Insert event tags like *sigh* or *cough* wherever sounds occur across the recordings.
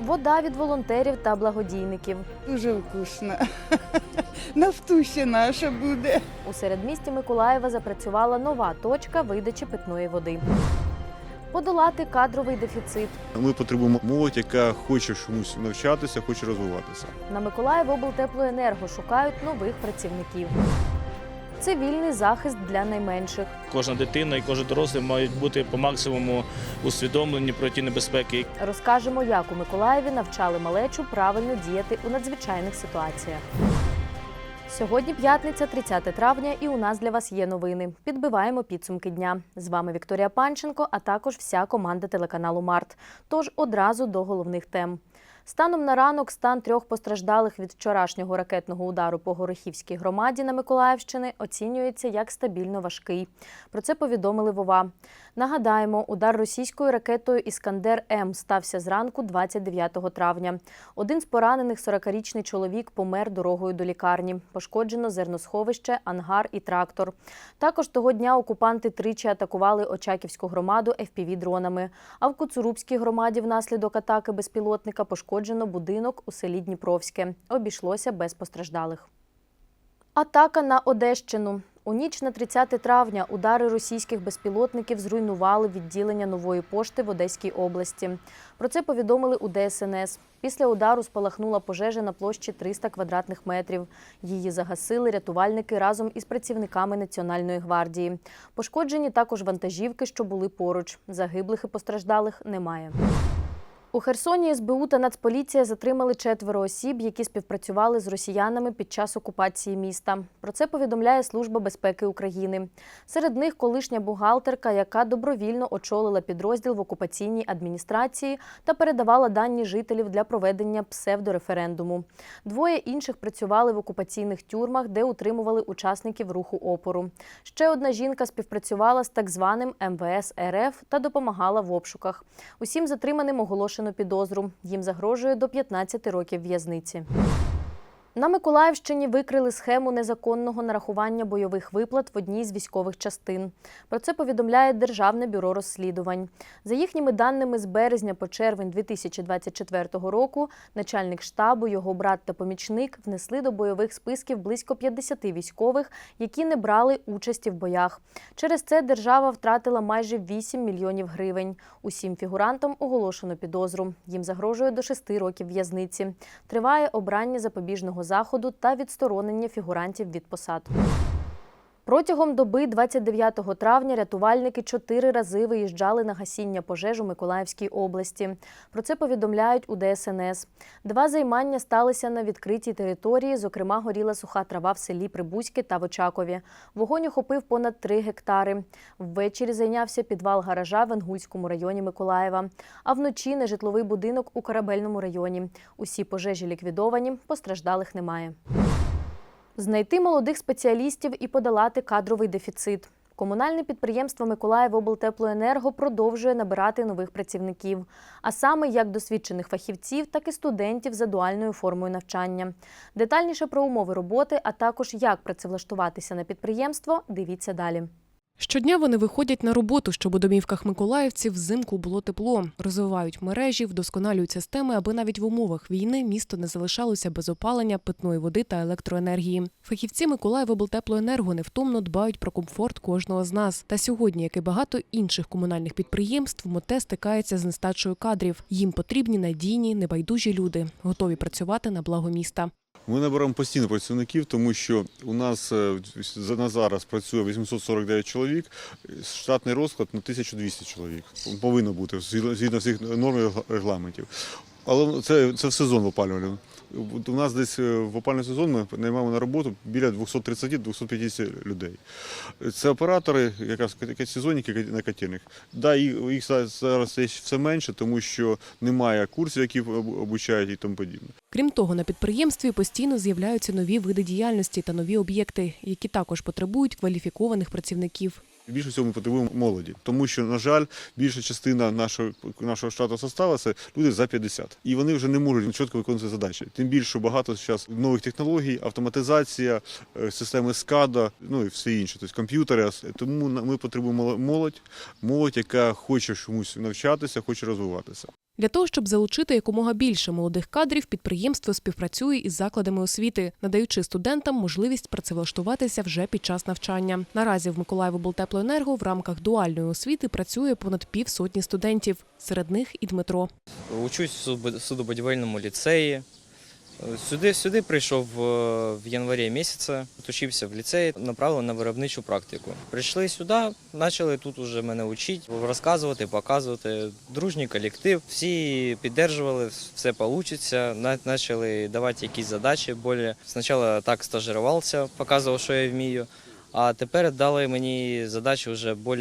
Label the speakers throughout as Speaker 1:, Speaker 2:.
Speaker 1: вода від волонтерів та благодійників.
Speaker 2: Дуже вкусно. *laughs* Нафтуще наша буде.
Speaker 1: У середмісті Миколаєва запрацювала нова точка видачі питної води. Подолати кадровий дефіцит.
Speaker 3: Ми потребуємо молодь, яка хоче чомусь навчатися, хоче розвиватися.
Speaker 1: На Миколаїв облтеплоенерго шукають нових працівників. Цивільний захист для найменших.
Speaker 4: Кожна дитина і кожен дорослий мають бути по максимуму усвідомлені про ті небезпеки,
Speaker 1: Розкажемо, як у Миколаєві навчали малечу правильно діяти у надзвичайних ситуаціях. Сьогодні п'ятниця, 30 травня, і у нас для вас є новини. Підбиваємо підсумки дня. З вами Вікторія Панченко, а також вся команда телеканалу Март. Тож одразу до головних тем. Станом на ранок стан трьох постраждалих від вчорашнього ракетного удару по Горохівській громаді на Миколаївщини оцінюється як стабільно важкий. Про це повідомили Вова. Нагадаємо, удар російською ракетою Іскандер М стався зранку 29 травня. Один з поранених 40-річний чоловік помер дорогою до лікарні. Пошкоджено зерносховище, ангар і трактор. Також того дня окупанти тричі атакували Очаківську громаду FPV-дронами. А в Куцурубській громаді внаслідок атаки безпілотника пошкоджено будинок у селі Дніпровське. Обійшлося без постраждалих. Атака на Одещину. У ніч на 30 травня удари російських безпілотників зруйнували відділення нової пошти в Одеській області. Про це повідомили у ДСНС. Після удару спалахнула пожежа на площі 300 квадратних метрів. Її загасили рятувальники разом із працівниками Національної гвардії. Пошкоджені також вантажівки, що були поруч. Загиблих і постраждалих немає. У Херсоні СБУ та Нацполіція затримали четверо осіб, які співпрацювали з росіянами під час окупації міста. Про це повідомляє Служба безпеки України. Серед них колишня бухгалтерка, яка добровільно очолила підрозділ в окупаційній адміністрації та передавала дані жителів для проведення псевдореферендуму. Двоє інших працювали в окупаційних тюрмах, де утримували учасників руху опору. Ще одна жінка співпрацювала з так званим МВС РФ та допомагала в обшуках. Усім затриманим оголошено підозру. Їм загрожує до 15 років в'язниці. На Миколаївщині викрили схему незаконного нарахування бойових виплат в одній з військових частин. Про це повідомляє Державне бюро розслідувань. За їхніми даними, з березня по червень 2024 року начальник штабу, його брат та помічник внесли до бойових списків близько 50 військових, які не брали участі в боях. Через це держава втратила майже 8 мільйонів гривень. Усім фігурантам оголошено підозру. Їм загрожує до 6 років в'язниці. Триває обрання запобіжного заходу та відсторонення фігурантів від посад. Протягом доби 29 травня рятувальники чотири рази виїжджали на гасіння пожеж у Миколаївській області. Про це повідомляють у ДСНС. Два займання сталися на відкритій території, зокрема, горіла суха трава в селі Прибузьке та в Очакові. Вогонь охопив понад 3 гектари. Ввечері зайнявся підвал гаража в Енгульському районі Миколаєва. А вночі нежитловий будинок у Корабельному районі. Усі пожежі ліквідовані, постраждалих немає. Знайти молодих спеціалістів і подолати кадровий дефіцит. Комунальне підприємство Миколаїв облтеплоенерго продовжує набирати нових працівників, а саме як досвідчених фахівців, так і студентів за дуальною формою навчання. Детальніше про умови роботи, а також як працевлаштуватися на підприємство, дивіться далі.
Speaker 5: Щодня вони виходять на роботу, щоб у домівках миколаївців взимку було тепло, розвивають мережі, вдосконалюють системи, аби навіть в умовах війни місто не залишалося без опалення, питної води та електроенергії. Фахівці Миколаїв облтеплоенерго невтомно дбають про комфорт кожного з нас. Та сьогодні, як і багато інших комунальних підприємств, МОТЕ стикається з нестачою кадрів. Їм потрібні надійні, небайдужі люди, готові працювати на благо міста.
Speaker 3: Ми набираємо постійно працівників, тому що у нас е, на зараз працює 849 чоловік, штатний розклад на 1200 чоловік. Повинно бути згідно всіх норм регламентів. Але це, це в сезон опалювальний. У нас десь е, в опальний сезон ми наймаємо на роботу біля 230-250 людей. Це оператори, якраз сезонники на котельних. Да, їх зараз є все менше, тому що немає курсів, які обучають і тому подібне.
Speaker 5: Крім того, на підприємстві постійно з'являються нові види діяльності та нові об'єкти, які також потребують кваліфікованих працівників.
Speaker 3: Більше всього ми потребуємо молоді, тому що, на жаль, більша частина нашого нашого штату составу це люди за 50. І вони вже не можуть чітко виконувати задачі. Тим більше багато зараз нових технологій, автоматизація, е, системи СКАДА, ну і все інше, тобто комп'ютери. Тому ми потребуємо молодь, молодь, яка хоче чомусь навчатися, хоче розвиватися.
Speaker 5: Для того, щоб залучити якомога більше молодих кадрів, підприємство співпрацює із закладами освіти, надаючи студентам можливість працевлаштуватися вже під час навчання. Наразі в Миколаївоблтеплоенерго в рамках дуальної освіти працює понад півсотні студентів. Серед них і Дмитро.
Speaker 6: Учусь в судобудівельному ліцеї. Сюди, сюди прийшов е, в январі місяці, учився в ліцеї, направили на виробничу практику. Прийшли сюди, почали тут уже мене вчити, розказувати, показувати. Дружній колектив, всі підтримували, все вийде. Почали давати якісь задачі. Болі. Спочатку так стажирувався, показував, що я вмію, а тепер дали мені задачі вже більш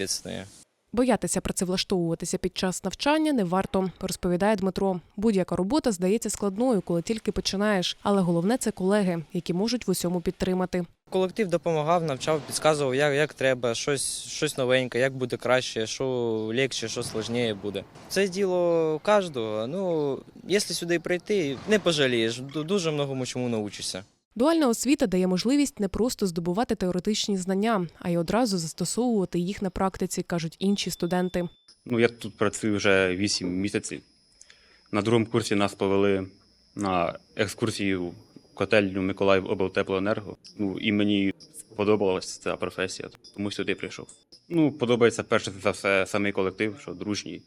Speaker 6: відповідальні.
Speaker 5: Боятися працевлаштовуватися під час навчання не варто, розповідає Дмитро. Будь-яка робота здається складною, коли тільки починаєш. Але головне це колеги, які можуть в усьому підтримати.
Speaker 6: Колектив допомагав, навчав, підказував, як, як треба, щось, щось новеньке, як буде краще, що легше, що складніше буде. Це діло кожного. Ну, якщо сюди прийти, не пожалієш, дуже многому чому навчишся.
Speaker 5: Дуальна освіта дає можливість не просто здобувати теоретичні знання, а й одразу застосовувати їх на практиці, кажуть інші студенти.
Speaker 7: Ну, я тут працюю вже 8 місяців. На другому курсі нас повели на екскурсію котельню Миколаїв облтеплоенерго. Ну, і мені сподобалася ця професія, тому сюди прийшов. Ну, подобається перше за все самий колектив, що дружній,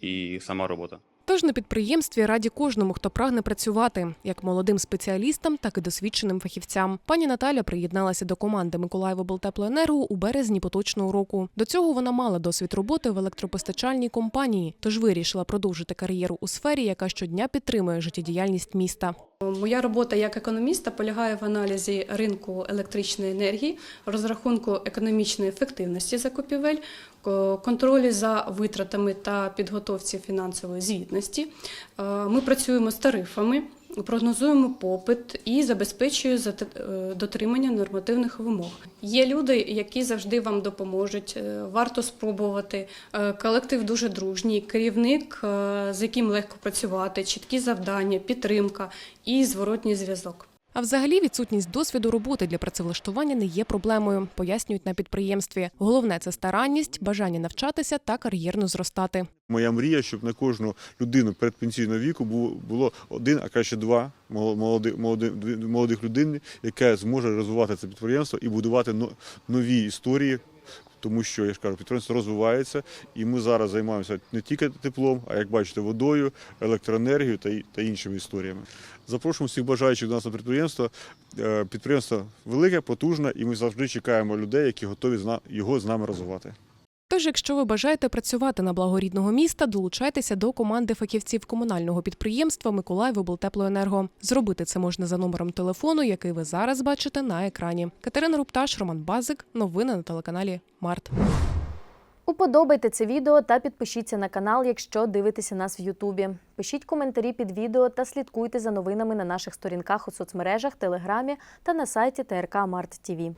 Speaker 7: і сама робота.
Speaker 5: Тож на підприємстві раді кожному, хто прагне працювати, як молодим спеціалістам, так і досвідченим фахівцям. Пані Наталя приєдналася до команди Миколаєвоблтеплоенерго у березні поточного року. До цього вона мала досвід роботи в електропостачальній компанії, тож вирішила продовжити кар'єру у сфері, яка щодня підтримує життєдіяльність міста.
Speaker 8: Моя робота як економіста полягає в аналізі ринку електричної енергії, розрахунку економічної ефективності закупівель, ко- контролі за витратами та підготовці фінансової звітності. Е, Ми працюємо з тарифами, прогнозуємо попит і забезпечує е, дотримання нормативних вимог. Є люди, які завжди вам допоможуть. е, Варто спробувати. Е, Колектив дуже дружній, керівник, з яким легко працювати, чіткі завдання, підтримка і зворотній зв'язок.
Speaker 5: А взагалі відсутність досвіду роботи для працевлаштування не є проблемою, пояснюють на підприємстві. Головне це старанність, бажання навчатися та кар'єрно зростати.
Speaker 3: Моя мрія, щоб на кожну людину передпенсійного віку було, один, а краще два молодих, молодих, молоди- молодих людей, яке зможе розвивати це підприємство і будувати нові історії. Тому що я ж кажу, підприємство розвивається, і ми зараз займаємося не тільки теплом, а як бачите, водою, електроенергією та, та іншими історіями. Запрошуємо всіх бажаючих до нас на підприємство. Е, Підприємство велике, потужне, і ми завжди чекаємо людей, які готові його з нами розвивати.
Speaker 5: Тож, якщо ви бажаєте працювати на благо рідного міста, долучайтеся до команди фахівців комунального підприємства Миколаївоблтеплоенерго. Зробити це можна за номером телефону, який ви зараз бачите на екрані. Катерина Рупташ, Роман Базик. Новини на телеканалі Март.
Speaker 1: Уподобайте це відео та підпишіться на канал, якщо дивитеся нас в Ютубі. Пишіть коментарі під відео та слідкуйте за новинами на наших сторінках у соцмережах, телеграмі та на сайті ТРК Март ТІВІ.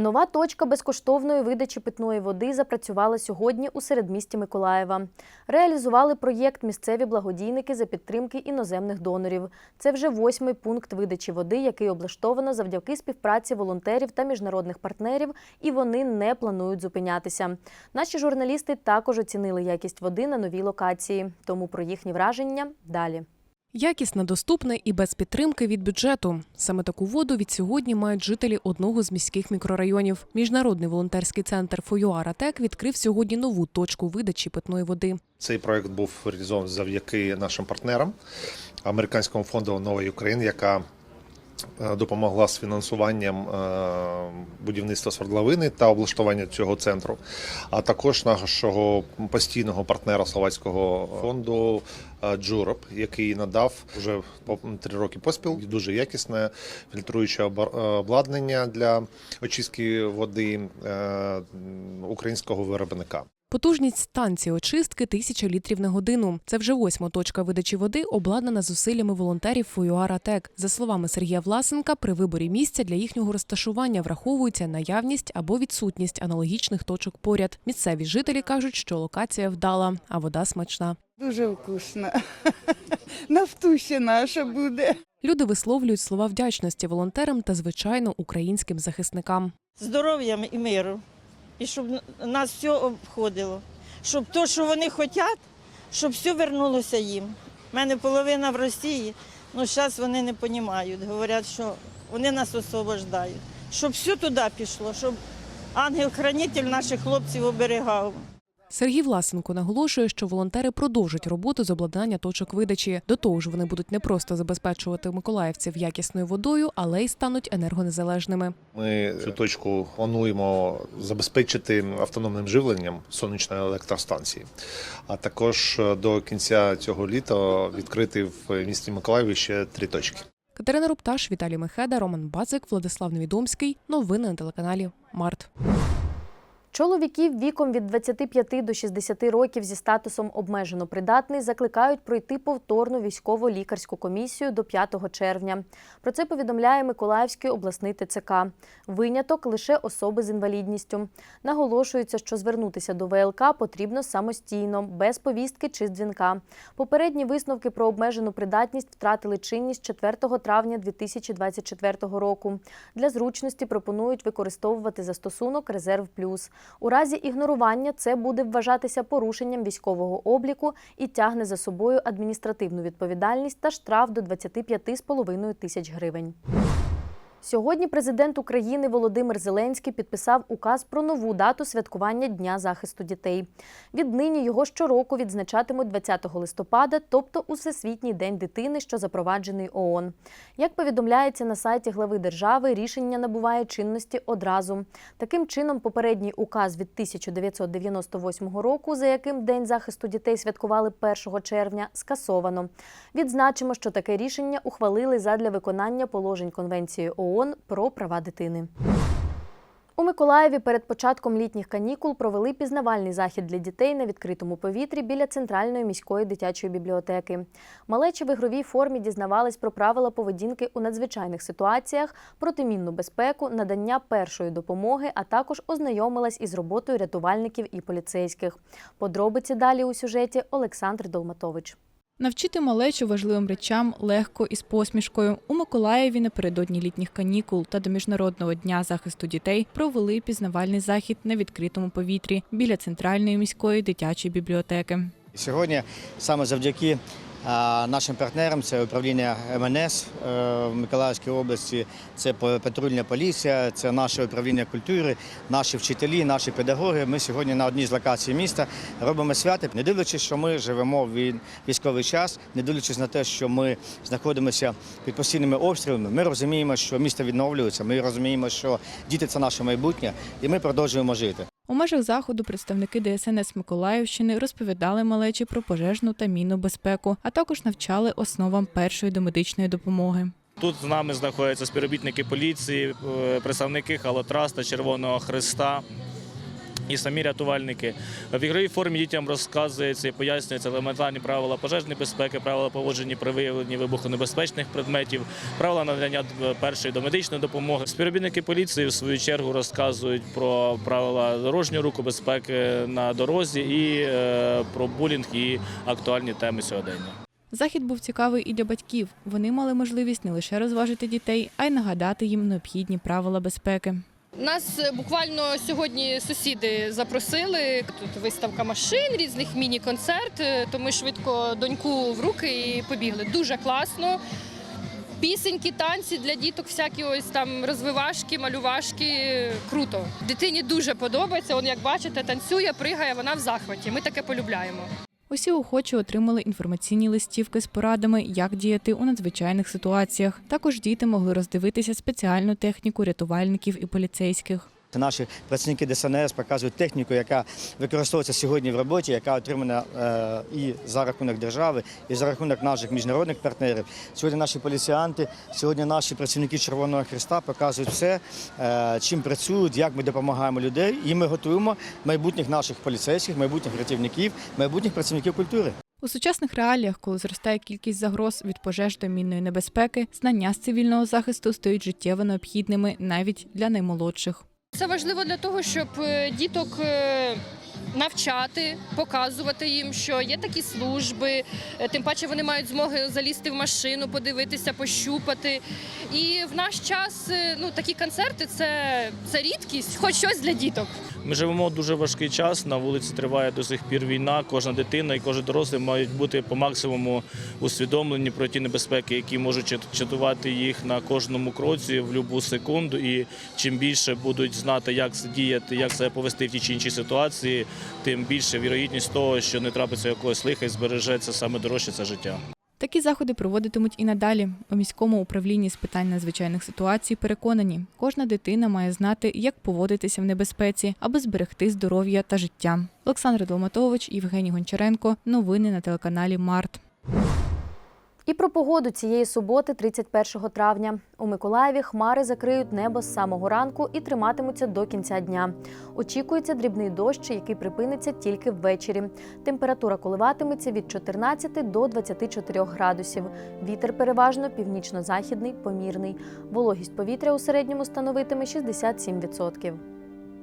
Speaker 1: Нова точка безкоштовної видачі питної води запрацювала сьогодні у середмісті Миколаєва. Реалізували проєкт місцеві благодійники за підтримки іноземних донорів. Це вже восьмий пункт видачі води, який облаштовано завдяки співпраці волонтерів та міжнародних партнерів, і вони не планують зупинятися. Наші журналісти також оцінили якість води на новій локації. Тому про їхні враження далі.
Speaker 5: Якісне, доступне і без підтримки від бюджету. Саме таку воду від сьогодні мають жителі одного з міських мікрорайонів. Міжнародний волонтерський центр «Фоюаратек» відкрив сьогодні нову точку видачі питної води.
Speaker 9: Цей проект був реалізований завдяки нашим партнерам, американському фонду нової України, яка допомогла з фінансуванням е, будівництва свердловини та облаштування цього центру, а також нашого постійного партнера словацького фонду е, Джуроп, який надав вже три роки поспіл дуже якісне фільтруюче е, обладнання для очистки води е, українського виробника.
Speaker 5: Потужність станції очистки тисяча літрів на годину. Це вже восьма точка видачі води, обладнана зусиллями волонтерів «Фоюаратек». За словами Сергія Власенка, при виборі місця для їхнього розташування враховується наявність або відсутність аналогічних точок поряд. Місцеві жителі кажуть, що локація вдала, а вода смачна.
Speaker 2: Дуже вкусно. *laughs* Нафтуще наша буде.
Speaker 5: Люди висловлюють слова вдячності волонтерам та, звичайно, українським захисникам.
Speaker 10: здоров'я і миру. І щоб нас все обходило. Щоб те, що вони хочуть, щоб все вернулося їм. У мене половина в Росії, ну зараз вони не розуміють. Говорять, що вони нас освобождають. Щоб все туди пішло, щоб ангел-хранитель наших хлопців оберігав.
Speaker 5: Сергій Власенко наголошує, що волонтери продовжать роботу з обладнання точок видачі. До того ж, вони будуть не просто забезпечувати миколаївців якісною водою, але й стануть енергонезалежними.
Speaker 9: Ми цю точку плануємо забезпечити автономним живленням сонячної електростанції, а також е, до кінця цього літа відкрити в місті Миколаєві ще три точки.
Speaker 5: Катерина Рупташ, Віталій Мехеда, Роман Бацик, Владислав Невідомський. Новини на телеканалі Март.
Speaker 1: Чоловіків віком від 25 до 60 років зі статусом обмежено придатний закликають пройти повторну військово-лікарську комісію до 5 червня. Про це повідомляє Миколаївський обласний ТЦК. Виняток лише особи з інвалідністю. Наголошується, що звернутися до ВЛК потрібно самостійно, без повістки чи дзвінка. Попередні висновки про обмежену придатність втратили чинність 4 травня 2024 року. Для зручності пропонують використовувати застосунок Резерв Плюс. У разі ігнорування це буде вважатися порушенням військового обліку і тягне за собою адміністративну відповідальність та штраф до 25,5 тисяч гривень. Сьогодні президент України Володимир Зеленський підписав указ про нову дату святкування Дня захисту дітей. Віднині його щороку відзначатимуть 20 листопада, тобто у Всесвітній день дитини, що запроваджений ООН. Як повідомляється на сайті глави держави, рішення набуває чинності одразу. Таким чином, попередній указ від 1998 року, за яким День захисту дітей святкували 1 червня, скасовано. Відзначимо, що таке рішення ухвалили задля виконання положень Конвенції ООН про права дитини. У Миколаєві перед початком літніх канікул провели пізнавальний захід для дітей на відкритому повітрі біля центральної міської дитячої бібліотеки. Малечі в ігровій формі дізнавались про правила поведінки у надзвичайних ситуаціях, протимінну безпеку, надання першої допомоги, а також ознайомилась із роботою рятувальників і поліцейських. Подробиці далі у сюжеті Олександр Долматович.
Speaker 11: Навчити малечу важливим речам легко і з посмішкою. У Миколаєві напередодні літніх канікул та до Міжнародного дня захисту дітей провели пізнавальний захід на відкритому повітрі біля центральної міської дитячої бібліотеки.
Speaker 12: Сьогодні саме завдяки нашим партнерам, це управління МНС е, в Миколаївській області, це патрульна поліція, це наше управління культури, наші вчителі, наші педагоги. Ми сьогодні на одній з локацій міста робимо свято, не дивлячись, що ми живемо в військовий час, не дивлячись на те, що ми знаходимося під постійними обстрілами. Ми розуміємо, що місто відновлюється. Ми розуміємо, що діти це наше майбутнє, і ми продовжуємо жити.
Speaker 11: У межах заходу представники ДСНС Миколаївщини розповідали малечі про пожежну та мінну безпеку, а також навчали основам першої домедичної допомоги.
Speaker 4: Тут з нами знаходяться співробітники поліції, е, представники Халотраста, Червоного Христа. І самі рятувальники в ігровій формі дітям розказується і пояснюється елементарні правила пожежної безпеки, правила поводження при виявленні вибухонебезпечних предметів, правила надання першої домедичної допомоги. Співробітники поліції в свою чергу розказують про правила дорожнього руху безпеки на дорозі і е, про булінг і актуальні теми сьогодення.
Speaker 11: Захід був цікавий і для батьків. Вони мали можливість не лише розважити дітей, а й нагадати їм необхідні правила безпеки.
Speaker 13: Нас е, буквально сьогодні сусіди запросили. Тут виставка машин, різних міні-концерт. е, То ми швидко доньку в руки і побігли. Дуже класно. Пісеньки, танці для діток, всякі ось там розвивашки, малювашки. Круто. Дитині дуже подобається. Он, як бачите, танцює, пригає, вона в захваті. Ми таке полюбляємо.
Speaker 11: Усі охочі отримали інформаційні листівки з порадами, як діяти у надзвичайних ситуаціях. Також діти могли роздивитися спеціальну техніку рятувальників і поліцейських.
Speaker 12: Наші працівники ДСНС показують техніку, яка використовується сьогодні в роботі, яка отримана е, і за рахунок держави, і за рахунок наших міжнародних партнерів. Сьогодні наші поліціянти, сьогодні наші працівники Червоного Христа показують все, е, чим працюють, як ми допомагаємо людей, і ми готуємо майбутніх наших поліцейських, майбутніх рятівників, майбутніх працівників культури.
Speaker 11: У сучасних реаліях, коли зростає кількість загроз від пожеж до мінної небезпеки, знання з цивільного захисту стають життєво необхідними навіть для наймолодших.
Speaker 13: Це важливо для того, щоб е, діток е, навчати, показувати їм, що є такі служби. е, Тим паче вони мають змоги залізти в машину, подивитися, пощупати. І в наш час ну такі концерти це, це рідкість, хоч щось для діток.
Speaker 4: Ми живемо дуже важкий час. На вулиці триває до сих пір війна. Кожна дитина і кожен дорослий мають бути по максимуму усвідомлені про ті небезпеки, які можуть чатувати їх на кожному кроці в будь-яку секунду. І чим більше будуть знати, як діяти, як себе повести в тій чи іншій ситуації, тим більше вірогідність того, що не трапиться якогось лиха і збережеться саме дорожче це життя.
Speaker 11: Такі заходи проводитимуть і надалі. У міському управлінні з питань надзвичайних ситуацій переконані, кожна дитина має знати, як поводитися в небезпеці, аби зберегти здоров'я та життя. Олександр Долматович, Євгеній Гончаренко. Новини на телеканалі Март.
Speaker 1: І про погоду цієї суботи, 31 травня. У Миколаєві хмари закриють небо з самого ранку і триматимуться до кінця дня. Очікується дрібний дощ, який припиниться тільки ввечері. Температура коливатиметься від 14 до 24 градусів. Вітер переважно північно-західний, помірний. Вологість повітря у середньому становитиме 67%.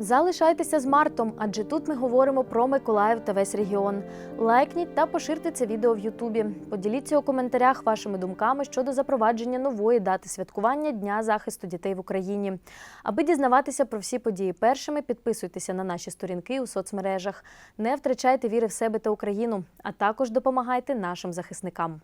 Speaker 1: Залишайтеся з Мартом, адже тут ми говоримо про Миколаїв та весь регіон. Лайкніть та поширте це відео в Ютубі. Поділіться у коментарях вашими думками щодо запровадження нової дати святкування Дня захисту дітей в Україні. Аби дізнаватися про всі події першими, підписуйтеся на наші сторінки у соцмережах. Не втрачайте віри в себе та Україну, а також допомагайте нашим захисникам.